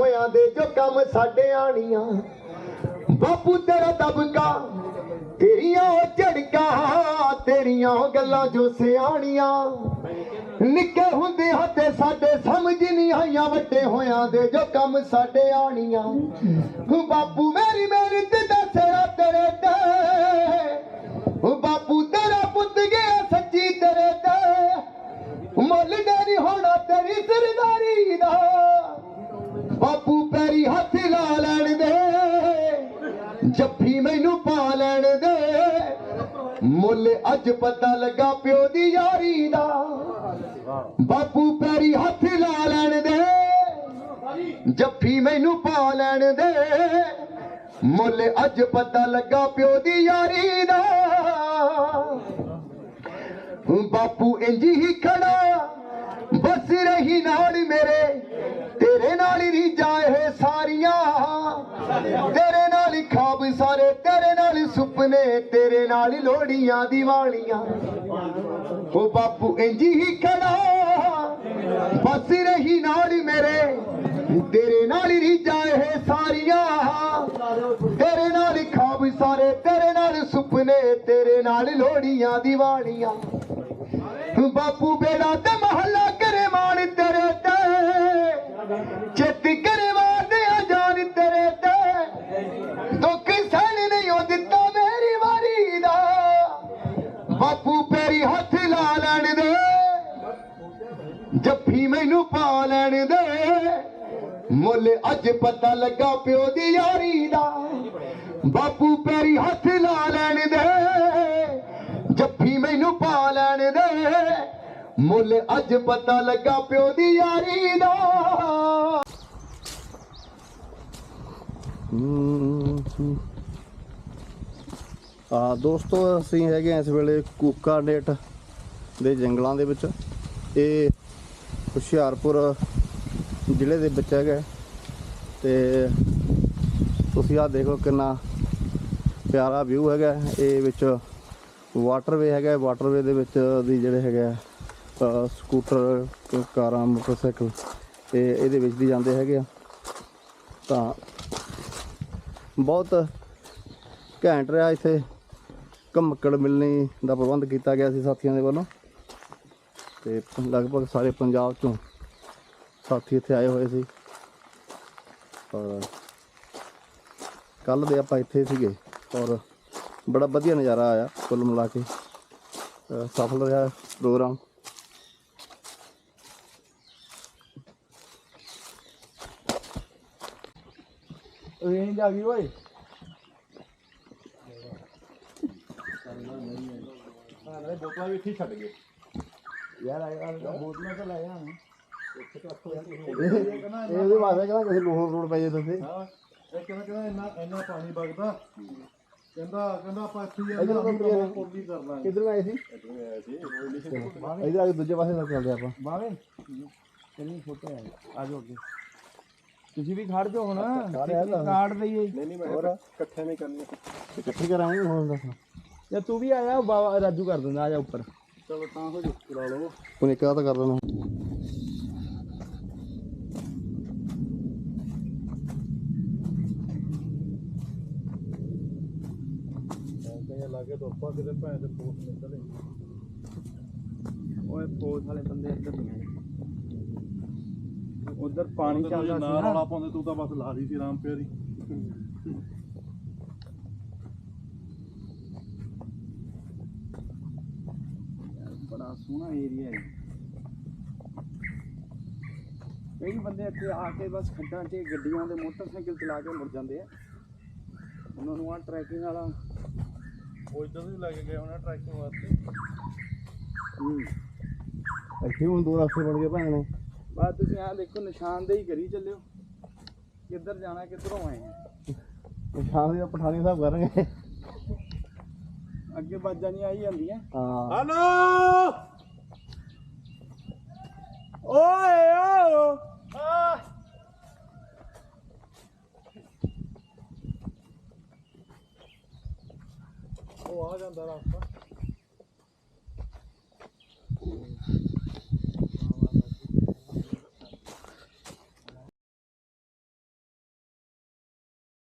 ਹੋਇਆਂ ਦੇ ਜੋ ਕੰਮ ਸਾਡੇ ਆਣੀਆਂ। ਬਾਪੂ ਤੇਰਾ ਦਬਕਾ, ਤੇਰੀਆਂ ਉਹ ਝੜਕਾਂ, ਤੇਰੀਆਂ ਉਹ ਗੱਲਾਂ ਜੋ ਸਿਆਣੀਆਂ। ਨਿੱਕੇ ਹੁੰਦੇ ਹੱਥੇ ਸਾਡੇ ਸਮਝ ਨਹੀਂ ਆਈਆਂ, ਵੱਡੇ ਹੋਇਆਂ ਦੇ ਜੋ ਕੰਮ ਸਾਡੇ ਆਣੀਆਂ। ਬਾਪੂ ਮੈਂ ਜੱਫੀ ਮੈਨੂੰ ਪਾ ਲੈਣ ਦੇ। ਮੁੱਲ ਅੱਜ ਪਤਾ ਲੱਗਾ ਪਿਓ ਦੀ ਯਾਰੀ ਦਾ। ਬਾਪੂ ਪੈਰੀ ਹੱਥ ਲਾ ਲੈਣ ਦੇ। ਜੱਫੀ ਮੈਨੂੰ ਪਾ ਲੈਣ ਦੇ। ਮੁੱਲ ਅੱਜ ਪਤਾ ਲੱਗਾ ਪਿਓ ਦੀ ਯਾਰੀ ਦਾ। ਬਾਪੂ ਇੰਜ ਹੀ ਖੜਾ। ਬਸ ਰਹੀ ਨਾਲ ਮੇਰੇ ਤੇਰੇ ਨਾਲ ਹੀ ਰੀਜਾਂ ਇਹ ਸਾਰੀਆਂ ਤੇਰੇ ਨਾਲ ਹੀ ਖਾਬ ਸਾਰੇ ਤੇਰੇ ਨਾਲ ਹੀ ਸੁਪਨੇ ਤੇਰੇ ਨਾਲ ਹੀ ਲੋੜੀਆਂ ਦੀਵਾਲੀਆਂ। ਉਹ ਬਾਪੂ ਇੰਜ ਹੀ ਖੜਾ, ਬਸ ਰਹੀ ਨਾਲ ਮੇਰੇ। ਤੇਰੇ ਨਾਲ ਹੀ ਰੀਜਾਂ ਇਹ ਸਾਰੀਆਂ। ਤੇਰੇ ਨਾਲ ਹੀ ਖਾਬ ਸਾਰੇ, ਤੇਰੇ ਨਾਲ ਸੁਪਨੇ, ਤੇਰੇ ਨਾਲ ਹੀ ਲੋੜੀਆਂ ਦੀਵਾਲੀਆਂ। ਬਾਪੂ ਬੇੜਾ ਮੈਨੂੰ ਲੈਣ ਦੇ। ਮੁੱਲ ਅੱਜ ਪਤਾ ਲੱਗਾ ਪਿਓ ਦੀ ਯਾਰੀ ਦਾ। ਬਾਪੂ ਪੈਰੀ ਹੱਥ ਲਾ ਲੈਣ ਦੇ। ਜੱਫੀ ਮੈਨੂੰ ਪਾ ਲੈਣ ਦੇ। ਮੁੱਲ ਅੱਜ ਪਤਾ ਲੱਗਾ ਪਿਓ ਦੀ ਯਾਰੀ ਦਾ। ਆ ਦੋਸਤੋ, ਅਸੀਂ ਹੈਗੇ ਇਸ ਵੇਲੇ ਕੂਕਾ ਕੂਕਾਨੇਟ ਦੇ ਜੰਗਲਾਂ ਦੇ ਵਿੱਚ। ਇਹ ਹੁਸ਼ਿਆਰਪੁਰ ਜ਼ਿਲ੍ਹੇ ਦੇ ਵਿੱਚ ਹੈਗਾ ਤੇ ਤੁਸੀਂ ਆ ਦੇਖੋ ਕਿੰਨਾ ਪਿਆਰਾ ਵਿਊ ਹੈਗਾ ਇਹ ਵਿੱਚ ਵਾਟਰਵੇ ਹੈਗਾ ਵਾਟਰਵੇ ਦੇ ਵਿੱਚ ਦੀ ਜਿਹੜੇ ਹੈਗਾ ਸਕੂਟਰ ਕਾਰਾਂ, ਮੋਟਰਸਾਈਕਲ, ਇਹ ਇਹਦੇ ਵਿੱਚ ਦੀ ਜਾਂਦੇ ਹੈਗੇ ਆ। ਤਾਂ ਬਹੁਤ ਘੈਂਟ ਰਿਹਾ ਇੱਥੇ। ਘਮਕੜ ਮਿਲਣੀ ਦਾ ਪ੍ਰਬੰਧ ਕੀਤਾ ਗਿਆ ਸੀ ਸਾਥੀਆਂ ਦੇ ਵੱਲੋਂ। ਤੇ ਲਗਭਗ ਸਾਰੇ ਪੰਜਾਬ ਚੋਂ ਸਾਥੀ ਇੱਥੇ ਆਏ ਹੋਏ ਸੀ। ਔਰ ਕੱਲ ਦੇ ਆਪਾਂ ਇੱਥੇ ਸੀਗੇ ਔਰ ਬੜਾ ਵਧੀਆ ਨਜ਼ਾਰਾ ਆਇਆ ਕੁੱਲ ਮਿਲਾ ਕੇ। ਸਫਲ ਰਿਹਾ ਪ੍ਰੋਗਰਾਮ। ਰੇਂਜ ਆ ਗਈ ਓਏ। ਹਾਂ, ਨਾਲੇ ਬੋਤਲਾਂ ਵੀ ਇੱਥੇ ਛੱਡ ਗਏ। ਯਾਰ ਆ ਬੋਤਲਾਂ ਤਾਂ ਲੈ ਆ ਇਹਦੇ ਵਾਸਤੇ ਕਹਿੰਦਾ ਕਿਸੇ ਲੋਹਰ ਰੋਡ ਪੈ ਜੇ ਤੁਸੀਂ ਹਾਂ ਇਹ ਕਹਿੰਦਾ ਕਹਿੰਦਾ ਇੰਨਾ ਇੰਨਾ ਪਾਣੀ ਵਗਦਾ। ਕਹਿੰਦਾ ਕਹਿੰਦਾ ਆਪਾਂ ਇੱਥੇ ਹੀ ਤੁਰੇ ਪੁੱਲ ਵੀ ਕਰ ਲਾਂਗੇ। ਕਿੱਧਰ ਆਏ ਸੀ? ਇਧਰ ਆ ਕੇ ਦੂਜੇ ਪਾਸੇ ਨਾਲ ਚੱਲਦੇ ਆਪਾਂ। ਬਾਵੇਂ ਚਲੀ ਫੋਟੋ ਆ ਆ ਜਾਓ ਅੱਗੇ। ਤੁਸੀਂ ਵੀ ਖੜ ਜਾਓ ਹੁਣ। ਕਾਰਡ ਦਈਏ ਨਹੀਂ ਨਹੀਂ ਮੈਂ ਇਕੱਠੇ ਨਹੀਂ ਕਰਨੀ। ਇਕੱਠੇ ਕਰਾਂਗੇ ਹੁਣ ਦੱਸ। ਜਾਂ ਤੂੰ ਵੀ ਆਇਆ ਬਾਬਾ ਰਾਜੂ ਕਰ ਦਿੰਦਾ ਆ ਜਾ ਉੱਪਰ। ਚਲੋ ਤਾਂ ਹੋ ਜਾ ਕਰਾ ਲਓ। ਤਾਂ ਕਰ ਲੈਣਾ। ਲਾਗੇ ਤੋਂ ਆਪਾਂ ਕਿਤੇ ਭੈਣ ਦੇ ਪੋਸਟ ਨਿਕਲੇ। ਓਏ ਪੋਸਟ ਵਾਲੇ ਬੰਦੇ ਇੱਧਰ ਨਹੀਂ ਆਏ। ਉਧਰ ਪਾਣੀ ਚੱਲਦਾ ਸੀ ਨਾ। ਰੌਲਾ ਪਾਉਂਦੇ ਤੂੰ ਤਾਂ ਬਸ ਲਾ ਲਈ ਸੀ ਰਾਮ ਪਿਆਰੀ ਬੜਾ ਸੋਹਣਾ ਏਰੀਆ ਹੈ ਕਈ ਬੰਦੇ ਇੱਥੇ ਆ ਕੇ ਬਸ ਖੱਡਾਂ 'ਚ ਗੱਡੀਆਂ ਦੇ ਮੋਟਰਸਾਈਕਲ ਚਲਾ ਕੇ ਮੁੜ ਜਾਂਦੇ ਆ। ਉਹਨਾਂ ਨੂੰ ਆ ਟਰੈਕਿੰਗ ਵਾਲਾ ਉਹ ਇੱਧਰ ਵੀ ਲੱਗ ਗਏ ਹੋਣਾ ਟਰੈਕਿੰਗ ਵਾਸਤੇ। ਹੂੰ। ਇੱਥੇ ਹੁਣ ਦੋ ਰਸਤੇ ਬਣ ਗਏ ਭੈਣ ਨੇ। ਬਸ ਤੁਸੀਂ ਆ ਦੇਖੋ ਨਿਸ਼ਾਨਦੇਹੀ ਕਰੀ ਚੱਲਿਓ। ਕਿੱਧਰ ਜਾਣਾ ਕਿੱਧਰੋਂ ਆਏ ਆ? ਸ਼ਾਮ ਦੇ ਪਠਾਣੀ ਸਾਹਿਬ ਕਰਾਂਗੇ ਅੱਗੇ ਬਾਜਾਂ ਨਹੀਂ ਆਈ ਜਾਂਦੀਆਂ। ਹਾਂ। ਹਲੋ! ਓਏ ਓ! ਉਹ ਆ ਜਾਂਦਾ ਰਸਤਾ।